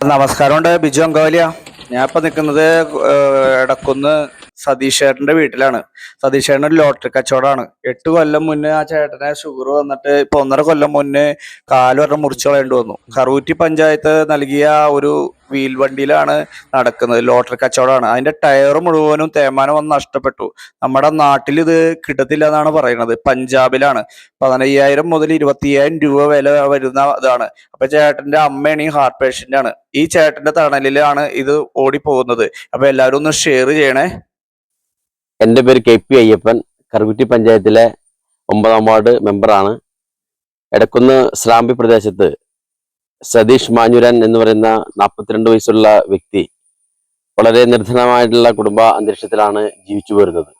നമസ്കാരമുണ്ട്. ബിജു അങ്കവാലിയ. ഞാൻ ഇപ്പൊ നിൽക്കുന്നത് എടക്കുന്ന് സതീഷ് ചേട്ടന്റെ വീട്ടിലാണ്. സതീഷ് ചേട്ടൻ ഒരു ലോട്ടറി കച്ചവടമാണ്. എട്ട് കൊല്ലം മുന്നേ ആ ചേട്ടനെ ഷുഗർ വന്നിട്ട് ഇപ്പൊ ഒന്നര കൊല്ലം മുന്നേ കാൽ വരെ മുറിച്ചു കളയേണ്ടി വന്നു. കറൂറ്റി പഞ്ചായത്ത് നൽകിയ ഒരു വീൽ വണ്ടിയിലാണ് നടക്കുന്നത് ലോട്ടറി കച്ചവടമാണ്. അതിന്റെ ടയർ മുഴുവനും തേമാനം വന്ന് നഷ്ടപ്പെട്ടു. നമ്മുടെ നാട്ടിൽ ഇത് കിട്ടത്തില്ല എന്നാണ് പറയുന്നത്. പഞ്ചാബിലാണ്. പതിനയ്യായിരം മുതൽ ഇരുപത്തിയ്യായിരം രൂപ വില വരുന്ന ഇതാണ്. അപ്പൊ ചേട്ടന്റെ അമ്മയാണ് ഈ ഹാർട്ട് പേഷ്യന്റ് ആണ്. ഈ ചേട്ടന്റെ തണലിലാണ് ഇത് ഓടിപ്പോകുന്നത്. അപ്പൊ എല്ലാവരും ഒന്ന് ഷെയർ ചെയ്യണേ. എന്റെ പേര് കെ പി അയ്യപ്പൻ. കറുകുറ്റി പഞ്ചായത്തിലെ ഒമ്പതാം വാർഡ് മെമ്പറാണ് എടക്കുന്ന് സ്രാമ്പി പ്രദേശത്ത് സതീഷ് മാഞ്ഞുരൻ എന്ന് പറയുന്ന നാൽപ്പത്തിരണ്ട് വയസ്സുള്ള വ്യക്തി വളരെ നിർധനമായിട്ടുള്ള കുടുംബ അന്തരീക്ഷത്തിലാണ് ജീവിച്ചു പോരുന്നത്.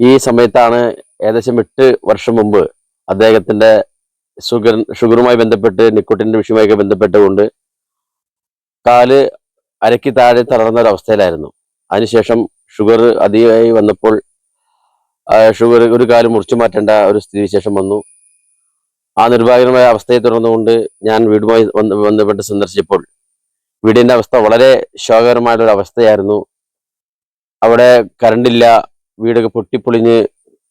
ഈ സമയത്താണ് ഏകദേശം എട്ട് വർഷം മുമ്പ് അദ്ദേഹത്തിന്റെ ഷുഗർ ഷുഗറുമായി ബന്ധപ്പെട്ട് നിക്കോട്ടിന്റെ വിഷയവുമായി ബന്ധപ്പെട്ടുകൊണ്ട് കാൽ അരക്കി താഴെ തളർന്ന ഒരവസ്ഥയിലായിരുന്നു അതിനുശേഷം ഷുഗർ അധികമായി വന്നപ്പോൾ ഷുഗർ ഒരു കാലം മുറിച്ചു മാറ്റേണ്ട ഒരു സ്ഥിതിവിശേഷം വന്നു. ആ നിർഭാഗ്യമായ അവസ്ഥയെ തുടർന്നുകൊണ്ട് ഞാൻ വീടുമായി ബന്ധ- ബന്ധപ്പെട്ട് സന്ദർശിച്ചപ്പോൾ വീടിന്റെ അവസ്ഥ വളരെ ഒരു അവസ്ഥയായിരുന്നു. അവിടെ കറണ്ടില്ല വീടൊക്കെ പൊട്ടിപ്പൊളിഞ്ഞ്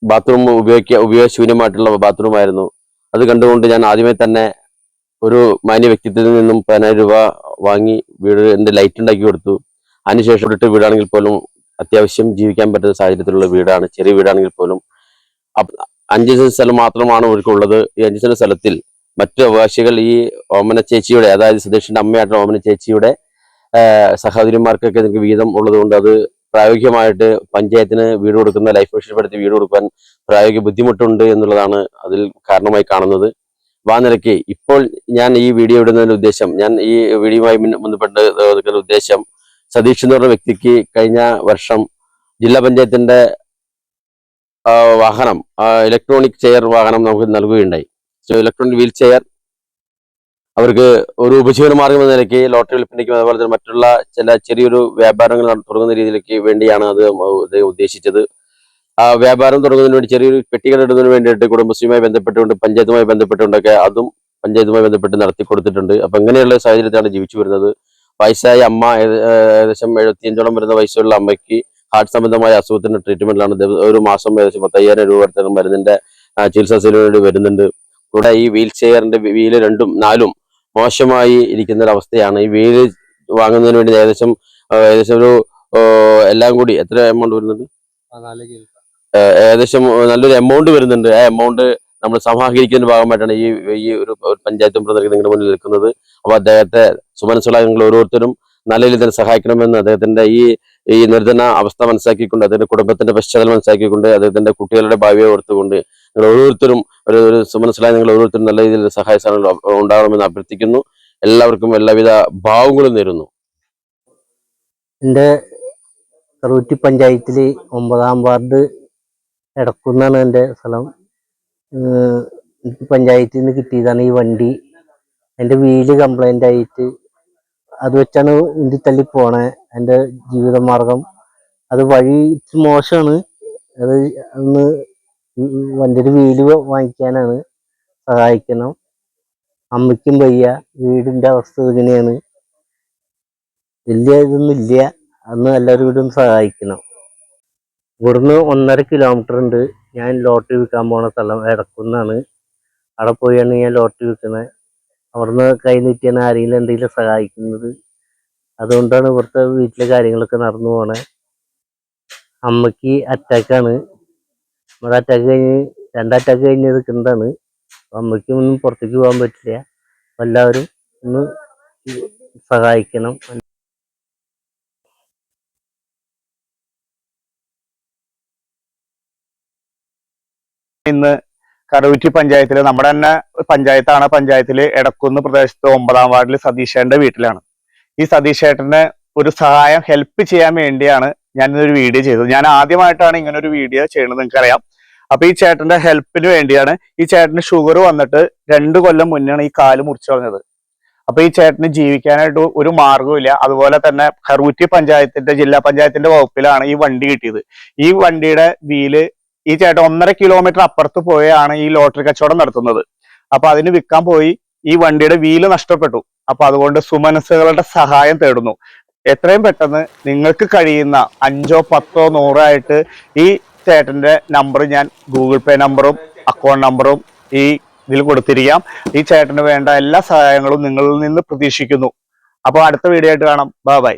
ബാത്റൂം ഉപയോഗിക്ക ഉപയോഗശൂന്യമായിട്ടുള്ള ബാത്റൂം ആയിരുന്നു അത് കണ്ടുകൊണ്ട് ഞാൻ ആദ്യമേ തന്നെ ഒരു മാന്യ വ്യക്തിത്വത്തിൽ നിന്നും പതിനായിരം രൂപ വാങ്ങി വീട് എന്റെ ലൈറ്റ് ഉണ്ടാക്കി കൊടുത്തു. അതിനുശേഷം ഇട്ട് വീടാണെങ്കിൽ പോലും അത്യാവശ്യം ജീവിക്കാൻ പറ്റുന്ന സാഹചര്യത്തിലുള്ള വീടാണ്. ചെറിയ വീടാണെങ്കിൽ പോലും അഞ്ച് സെന്റ് സ്ഥലം മാത്രമാണ് ഇവർക്കുള്ളത്. ഈ അഞ്ച് സെന്റ് സ്ഥലത്തിൽ മറ്റു അവകാശികൾ ഈ ഓമന ചേച്ചിയുടെ അതായത് സുധീഷിന്റെ അമ്മയായിട്ടുള്ള ഓമന ചേച്ചിയുടെ സഹോദരിമാർക്കൊക്കെ നിങ്ങൾക്ക് വീതം ഉള്ളതുകൊണ്ട് അത് പ്രായോഗികമായിട്ട് പഞ്ചായത്തിന് വീട് കൊടുക്കുന്ന ലൈഫ് മിഷൻപ്പെടുത്തി വീട് കൊടുക്കാൻ പ്രായോഗിക ബുദ്ധിമുട്ടുണ്ട് എന്നുള്ളതാണ് അതിൽ കാരണമായി കാണുന്നത്. വാ നിലയ്ക്ക്. ഇപ്പോൾ ഞാൻ ഈ വീഡിയോ ഇടുന്നതിന്റെ ഉദ്ദേശം ഞാൻ ഈ വീഡിയോ ബന്ധപ്പെട്ട് ഉദ്ദേശം സതീഷ് എന്ന് പറഞ്ഞ വ്യക്തിക്ക് കഴിഞ്ഞ വർഷം ജില്ലാ പഞ്ചായത്തിന്റെ വാഹനം ഇലക്ട്രോണിക് ചെയർ വാഹനം നമുക്ക് നൽകുകയുണ്ടായി. സോ ഇലക്ട്രോണിക് വീൽ ചെയർ അവർക്ക് ഒരു ഉപജീവന മാർഗം എന്ന നിലയ്ക്ക് ലോട്ടറി വിൽപ്പനയ്ക്കും അതുപോലെ തന്നെ മറ്റുള്ള ചില ചെറിയൊരു വ്യാപാരങ്ങൾ തുടങ്ങുന്ന രീതിയിലേക്ക് വേണ്ടിയാണ് അത് ഉദ്ദേശിച്ചത്. ആ വ്യാപാരം തുടങ്ങുന്നതിന് വേണ്ടി ചെറിയൊരു പെട്ടികൾ ഇടുന്നതിന് വേണ്ടിയിട്ട് കുടുംബശ്രീയുമായി ബന്ധപ്പെട്ടുകൊണ്ട് പഞ്ചായത്തുമായി ബന്ധപ്പെട്ടുകൊണ്ടൊക്കെ അതും പഞ്ചായത്തുമായി ബന്ധപ്പെട്ട് നടത്തി കൊടുത്തിട്ടുണ്ട് അപ്പൊ ഇങ്ങനെയുള്ള സാഹചര്യത്തിലാണ് ജീവിച്ചു വരുന്നത്. വയസ്സായ അമ്മ ഏക- ഏകദേശം എഴുപത്തിയഞ്ചോളം വരുന്ന വയസ്സുള്ള അമ്മയ്ക്ക് ഹാർട്ട് സംബന്ധമായ അസുഖത്തിന്റെ ട്രീറ്റ്മെന്റിലാണ് ഒരു മാസം ഏകദേശം പത്തയ്യായിരം രൂപ അടുത്ത മരുന്നിന്റെ ചികിത്സാ വേണ്ടി വരുന്നുണ്ട്. കൂടെ ഈ വീൽ ചെയറിന്റെ വീൽ രണ്ടും നാലും മോശമായി ഇരിക്കുന്ന ഒരു അവസ്ഥയാണ് ഈ വീൽ വാങ്ങുന്നതിന് വേണ്ടി ഏകദേശം ഏകദേശം ഒരു എല്ലാം കൂടി എത്ര എമൗണ്ട് വരുന്നുണ്ട്? ഏകദേശം നല്ലൊരു എമൗണ്ട് വരുന്നുണ്ട്. ആ എമൗണ്ട് നമ്മൾ സമാഹരിക്കുന്ന ഭാഗമായിട്ടാണ് ഈ ഈ ഒരു പഞ്ചായത്തും പ്രതിനിധി നിങ്ങളുടെ മുന്നിൽ നിൽക്കുന്നത്. അപ്പോൾ അദ്ദേഹത്തെ സുമനസ്സുള്ള ഓരോരുത്തരും നല്ല രീതിയിൽ തന്നെ സഹായിക്കണമെന്ന് അദ്ദേഹത്തിന്റെ ഈ ഈ നിർധന അവസ്ഥ മനസ്സിലാക്കിക്കൊണ്ട് അദ്ദേഹത്തിന്റെ കുടുംബത്തിന്റെ പശ്ചാത്തലം മനസ്സിലാക്കിക്കൊണ്ട് അദ്ദേഹത്തിന്റെ കുട്ടികളുടെ ഭാവിയെ ഓർത്തുകൊണ്ട് നിങ്ങൾ ഓരോരുത്തരും ഒരു ഒരു സുമനസ്സിലായി നിങ്ങൾ ഓരോരുത്തരും നല്ല രീതിയിൽ സഹായ സാധനങ്ങൾ ഉണ്ടാകണമെന്ന് അഭ്യർത്ഥിക്കുന്നു. എല്ലാവർക്കും എല്ലാവിധ ഭാവങ്ങളും നേരുന്നു. എന്റെ റൂറ്റി പഞ്ചായത്തിൽ ഒമ്പതാം വാർഡ് എടക്കുന്നാണ് എന്റെ സ്ഥലം. എനിക്ക് പഞ്ചായത്തിൽ നിന്ന് കിട്ടിയതാണ് ഈ വണ്ടി. എന്റെ വീൽ കംപ്ലൈന്റ് ആയിട്ട് അത് വെച്ചാണ് ഉന്തി തള്ളി പോണേ. എന്റെ ജീവിതമാർഗം അത് വഴി മോശമാണ്. അത് ഒന്ന് വണ്ടിയുടെ വീൽ വാങ്ങിക്കാനാണ് സഹായിക്കണം. അമ്മയ്ക്കും വയ്യ. വീടിന്റെ അവസ്ഥ ഇങ്ങനെയാണ്. വലിയ ഇതൊന്നും ഇല്ല. അന്ന് എല്ലാവരും കൂടി സഹായിക്കണം. ഇവിടുന്ന് ഒന്നര കിലോമീറ്റർ ഉണ്ട്. ഞാൻ ലോട്ടറി വിൽക്കാൻ പോണ സ്ഥലം എടക്കുന്നാണ്. അവിടെ പോയാണ് ഞാൻ ലോട്ടറി വിൽക്കുന്നത് അവിടുന്ന് കൈ നീട്ടിയാണ് ആരെങ്കിലും എന്തെങ്കിലും സഹായിക്കുന്നത്. അതുകൊണ്ടാണ് ഇവിടുത്തെ വീട്ടിലെ കാര്യങ്ങളൊക്കെ നടന്നു പോണേ. അമ്മയ്ക്ക് അറ്റാക്കാണ് നമ്മുടെ അറ്റാക്ക് കഴിഞ്ഞ് രണ്ട് അറ്റാക്ക് കഴിഞ്ഞ് നിൽക്കുന്നതാണ്. അമ്മയ്ക്ക് ഒന്നും പുറത്തേക്ക് പോകാൻ പറ്റില്ല. എല്ലാവരും ഒന്ന് സഹായിക്കണം. ഇന്ന് കറൂറ്റി പഞ്ചായത്തിലെ നമ്മുടെ തന്നെ പഞ്ചായത്താണ്. പഞ്ചായത്തിൽ എടക്കുന്ന് പ്രദേശത്ത് ഒമ്പതാം വാർഡിൽ സതീഷേട്ടന്റെ വീട്ടിലാണ്. ഈ സതീഷേട്ടന് ഒരു സഹായം ഹെൽപ്പ് ചെയ്യാൻ വേണ്ടിയാണ് ഞാൻ ഇന്നൊരു വീഡിയോ ചെയ്തത്. ഞാൻ ആദ്യമായിട്ടാണ് ഇങ്ങനെ ഒരു വീഡിയോ ചെയ്യുന്നത് നിങ്ങൾക്കറിയാം. അപ്പൊ ഈ ചേട്ടന്റെ ഹെൽപ്പിന് വേണ്ടിയാണ് ഈ ചേട്ടന് ഷുഗർ വന്നിട്ട് രണ്ടു കൊല്ലം മുന്നെയാണ് ഈ കാൽ മുറിച്ചു കളഞ്ഞത്. അപ്പൊ ഈ ചേട്ടന് ജീവിക്കാനായിട്ട് ഒരു മാർഗവും അതുപോലെ തന്നെ കറൂറ്റി പഞ്ചായത്തിന്റെ ജില്ലാ പഞ്ചായത്തിന്റെ വകുപ്പിലാണ് ഈ വണ്ടി കിട്ടിയത്. ഈ വണ്ടിയുടെ വീൽ ഈ ചേട്ടൻ ഒന്നര കിലോമീറ്റർ അപ്പുറത്ത് പോയാണ് ഈ ലോട്ടറി കച്ചവടം നടത്തുന്നത്. അപ്പൊ അതിന് വിൽക്കാൻ പോയി ഈ വണ്ടിയുടെ വീൽ നഷ്ടപ്പെട്ടു. അപ്പൊ അതുകൊണ്ട് സുമനസ്സുകളുടെ സഹായം തേടുന്നു. എത്രയും പെട്ടെന്ന് നിങ്ങൾക്ക് കഴിയുന്ന അഞ്ചോ പത്തോ നൂറോ ആയിട്ട് ഈ ചേട്ടന്റെ നമ്പർ ഞാൻ ഗൂഗിൾ പേ നമ്പറും അക്കൗണ്ട് നമ്പറും ഈ ഇതിൽ കൊടുത്തിരിക്കാം. ഈ ചേട്ടന് വേണ്ട എല്ലാ സഹായങ്ങളും നിങ്ങളിൽ നിന്ന് പ്രതീക്ഷിക്കുന്നു. അപ്പോൾ അടുത്ത വീഡിയോ ആയിട്ട് കാണാം. Bye bye